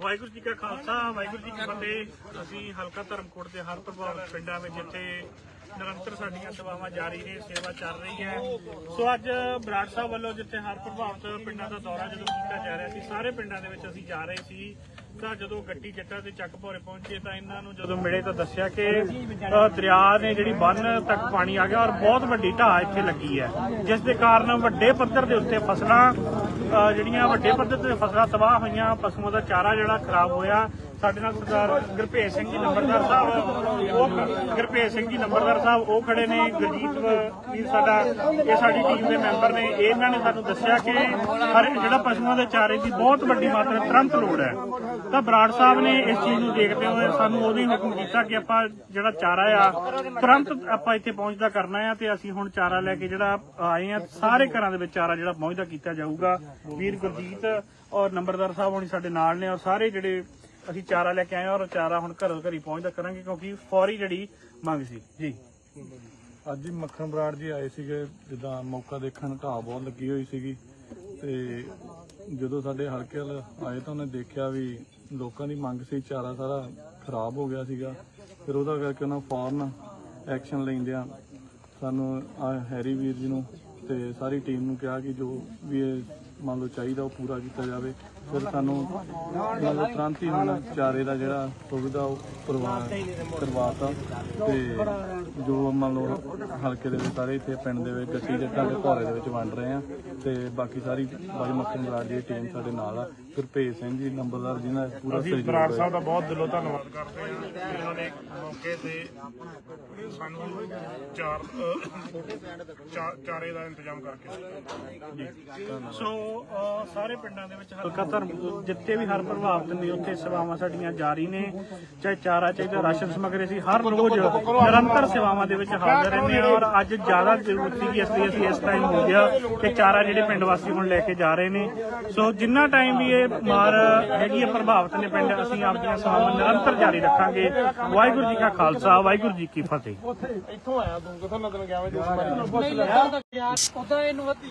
ਵਾਹਿਗੁਰੂ ਜੀ ਕਾ ਖਾਲਸਾ, ਵਾਹਿਗੁਰੂ ਜੀ ਕੀ ਫਤਿਹ। ਅਸੀਂ ਹਲਕਾ ਧਰਮਕੋਟ ਦੇ ਹਰ ਪ੍ਰਭਾਵਿਤ ਪਿੰਡਾਂ ਵਿੱਚ ਇੱਥੇ ਨਿਰੰਤਰ ਸਾਡੀਆਂ ਸੇਵਾਵਾਂ ਜਾਰੀ ਨੇ, ਸੇਵਾ ਚੱਲ ਰਹੀ ਹੈ। ਸੋ ਅੱਜ ਬਰਾੜ ਸਾਹਿਬ ਵੱਲੋਂ ਜਿੱਥੇ ਹਰ ਪ੍ਰਭਾਵਿਤ ਪਿੰਡਾਂ ਦਾ ਦੌਰਾ ਜਦੋਂ ਕੀਤਾ ਜਾ ਰਿਹਾ ਸੀ, ਸਾਰੇ ਪਿੰਡਾਂ ਦੇ ਵਿੱਚ ਅਸੀਂ ਜਾ ਰਹੇ ਸੀ। ਤਾਂ ਜਦੋਂ ਗੱਡੀ ਜੱਟਾਂ ਤੇ ਚੱਕ ਭੋਰੇ ਪਹੁੰਚੇ ਤਾਂ ਇਹਨਾਂ ਨੂੰ ਜਦੋਂ ਮਿਲੇ ਤਾਂ ਦੱਸਿਆ ਕਿ ਦਰਿਆ ਨੇ ਜਿਹੜੀ ਬੰਨ ਤੱਕ ਪਾਣੀ ਆ ਗਿਆ ਔਰ ਬਹੁਤ ਵੱਡੀ ਢਾਹ ਇੱਥੇ ਲੱਗੀ ਹੈ। ਜਿਸ ਦੇ ਕਾਰਨ ਵੱਡੇ ਪੱਧਰ ਦੇ ਉੱਤੇ ਫਸਲਾਂ ਜਿਹੜੀਆਂ ਵੱਡੇ ਪੱਧਰ ਤੇ ਫਸਲਾਂ ਤਬਾਹ ਹੋਈਆਂ ਪਸ਼ੂਆਂ ਦਾ ਚਾਰਾ ਜਿਹੜਾ ਖਰਾਬ ਹੋਇਆ ਸਾਡੇ ਨਾਲ ਸਰਦਾਰ ਗੁਰਭੇਜ ਸਿੰਘ ਜੀ, ਨੰਬਰਦਾਰ ਸਾਹਿਬ, ਉਹ ਖ- ਸਿੰਘ ਜੀ, ਨੰਬਰਦਾਰ ਸਾਹਿਬ, ਉਹ ਖੜੇ ਨੇ, ਗੁਰਜੀਤ ਵੀਰ ਸਾਡਾ, ਇਹ ਸਾਡੀ ਟੀਮ ਦੇ ਮੈਂਬਰ ਨੇ। ਇਹਨਾਂ ਨੇ ਸਾਨੂੰ ਦੱਸਿਆ ਕਿ ਹਰ ਜਿਹੜਾ ਪਸ਼ੂਆਂ ਦੇ ਚਾਰੇ ਦੀ ਬਹੁਤ ਵੱਡੀ ਮਾਤਰਾ ਤੁਰੰਤ ਲੋੜ ਹੈ। ਤਾਂ ਬਰਾੜ ਸਾਹਿਬ ਨੇ ਇਸ ਚੀਜ਼ ਨੂੰ ਦੇਖਦੇ ਹੋਏ ਸਾਨੂੰ ਉਹਦੀ ਹੁਕਮ ਕੀਤਾ ਕਿ ਆਪਾਂ ਜਿਹੜਾ ਚਾਰਾ ਆ, ਤੁਰੰਤ ਆਪਾਂ ਇੱਥੇ ਪਹੁੰਚਦਾ ਕਰਨਾ ਆ ਤੇ ਅਸੀਂ ਹੁਣ ਚਾਰਾ ਲੈ ਕੇ ਜਿਹੜਾ ਆਏ ਆ, ਸਾਰੇ ਘਰਾਂ ਦੇ ਵਿੱਚ ਚਾਰਾ ਜਿਹੜਾ ਪਹੁੰਚਦਾ ਕੀਤਾ ਜਾਊਗਾ। ਵੀਰ ਗੁਰਜੀਤ ਔਰ ਨੰਬਰਦਾਰ ਸਾਹਿਬ ਹੋਣੀ ਸਾਡੇ ਨਾਲ ਨੇ ਔਰ ਸਾਰੇ ਜਿਹੜੇ ਅਸੀਂ ਚਾਰਾ ਲੈ ਕੇ ਆਏ ਹਾਂ ਔਰ ਚਾਰਾ ਹੁਣ ਘਰੋਂ ਘਰੀ ਪਹੁੰਚਦਾ ਕਰਾਂਗੇ ਕਿਉਂਕਿ ਫੌਰੀ ਜਿਹੜੀ ਮੰਗ ਸੀ। ਜੀ। ਅੱਜ ਹੀ ਮੱਖਣ ਬਰਾੜ ਜੀ ਆਏ ਸੀਗੇ, ਜਿੱਦਾਂ ਮੌਕਾ ਦੇਖਣ ਢਾਹ ਬਹੁਤ ਲੱਗੀ ਹੋਈ ਸੀਗੀ। ਤੇ ਜਦੋਂ ਸਾਡੇ ਹਲਕੇ ਵਾਲ ਆਏ ਤਾਂ ਉਹਨੇ ਦੇਖਿਆ ਵੀ ਲੋਕਾਂ ਦੀ ਮੰਗ ਸੀ, ਚਾਰਾ ਸਾਰਾ ਖਰਾਬ ਹੋ ਗਿਆ ਸੀਗਾ। ਫਿਰ ਉਹਦਾ ਕਰਕੇ ਉਹਨਾਂ ਫੌਰਨ ਐਕਸ਼ਨ ਲੈਂਦੇ ਆ ਸਾਨੂੰ ਆਹ ਹੈਰੀ ਵੀਰ ਜੀ ਨੂੰ ਤੇ ਸਾਰੀ ਟੀਮ ਨੂੰ ਕਿਹਾ ਕਿ ਜੋ ਵੀ ਇਹ ਮੰਨ ਲਓ ਚਾਹੀਦਾ ਉਹ ਪੂਰਾ ਕੀਤਾ ਜਾਵੇ। ਫਿਰ ਸਾਨੂੰ ਮੰਨ ਲਓ ਤੁਰੰਤ ਹੀ ਹੁਣ ਚਾਰੇ ਦਾ ਜਿਹੜਾ ਸੁਵਿਧਾ ਉਹ ਕਰਵਾ ਕਰਵਾਤਾ ਤੇ ਜੋ ਮੰਨ ਲਓ ਹਲਕੇ ਦੇ ਵਿੱਚ ਸਾਰੇ ਇੱਥੇ ਪਿੰਡ ਦੇ ਵਿੱਚ ਗੱਟੀ ਜੱਟਾਂ ਦੇ ਘੋਰੇ ਦੇ ਵਿੱਚ ਵੰਡ ਰਹੇ ਆ ਤੇ ਬਾਕੀ ਸਾਰੀ ਬਾਈ ਮੱਖਣ ਬਰਾੜ ਦੀ ਟੀਮ ਸਾਡੇ ਨਾਲ ਆ। ਫਿਰ ਭੇਜ ਸਿੰਘ ਜੀ ਨੰਬਰਦਾਰ ਜਿਨ੍ਹਾਂ ਦਾ ਪੂਰਾ ਅਸੀਂ ਸਹਿਯੋਗ ਬਰਾੜ ਹੈ ਸਾਹਿਬ ਦਾ ਬਹੁਤ ਦਿਲੋਂ ਧੰਨਵਾਦ ਕਰਦੇ ਹਾਂ। ਕਿ ਉਹਨਾਂ ਨੇ ਮੌਕੇ ਤੇ ਸਾਨੂੰ ਚਾਰ ਅਹ, ਚਾ- ਚਾਰੇ ਦਾ ਇੰਤਜ਼ਾਮ ਕਰਕੇ ਸੋ ਅਹ, ਸਾਰੇ ਪਿੰਡਾਂ ਦੇ ਵਿੱਚ ਹਲਕਾ ਧਰਮ ਜਿੱਥੇ ਵੀ ਹਰ ਪ੍ਰਭਾਵਿਤ ਨੇ ਉੱਥੇ ਸੇਵਾਵਾਂ ਸਾਡੀਆਂ ਜਾਰੀ ਨੇ। ਚਾਹੇ ਚਾਰਾ ਚਾਹੀਦਾ ਰਾਸ਼ਨ ਸਮੱਗਰੀ ਸੀ ਹਰ ਰੋਜ਼ ਨਿਰੰਤਰ ਸੇਵਾਵਾਂ ਦੇ ਵਿੱਚ ਹਾਜ਼ਰ ਰਹਿੰਦੇ ਹਾਂ ਔਰ ਅੱਜ ਜ਼ਿਆਦਾ ਜ਼ਰੂਰਤ ਸੀ ਇਸ ਲਈ ਅਸੀਂ ਇਸ ਟਾਈਮ ਹੋ ਗਿਆ ਕਿ ਚਾਰਾ ਜਿਹੜੇ ਪਿੰਡ ਵਾਸੀ ਹੁਣ ਲੈ ਕੇ ਜਾ ਰਹੇ ਨੇ। ਸੋ ਜਿੰਨਾ ਟਾਈਮ ਵੀ ਇਹ ਮਾਰ ਹੈਗੀ ਹੈ ਪ੍ਰਭਾਵਿਤ ਨੇ ਪਿੰਡ ਅਸੀਂ ਆਪਣੀਆਂ ਸੇਵਾਵਾਂ ਨਿਰੰਤਰ ਜਾਰੀ ਰੱਖਾਂਗੇ। ਵਾਹਿਗੁਰੂ ਜੀ ਕਾ ਖਾਲਸਾ ਵਾਹਿਗੁਰੂ ਜੀ ਕੀ ਫਤਿਹ। ਉਦਾਂ ਇਹਨੂੰ ਵੱਧੀ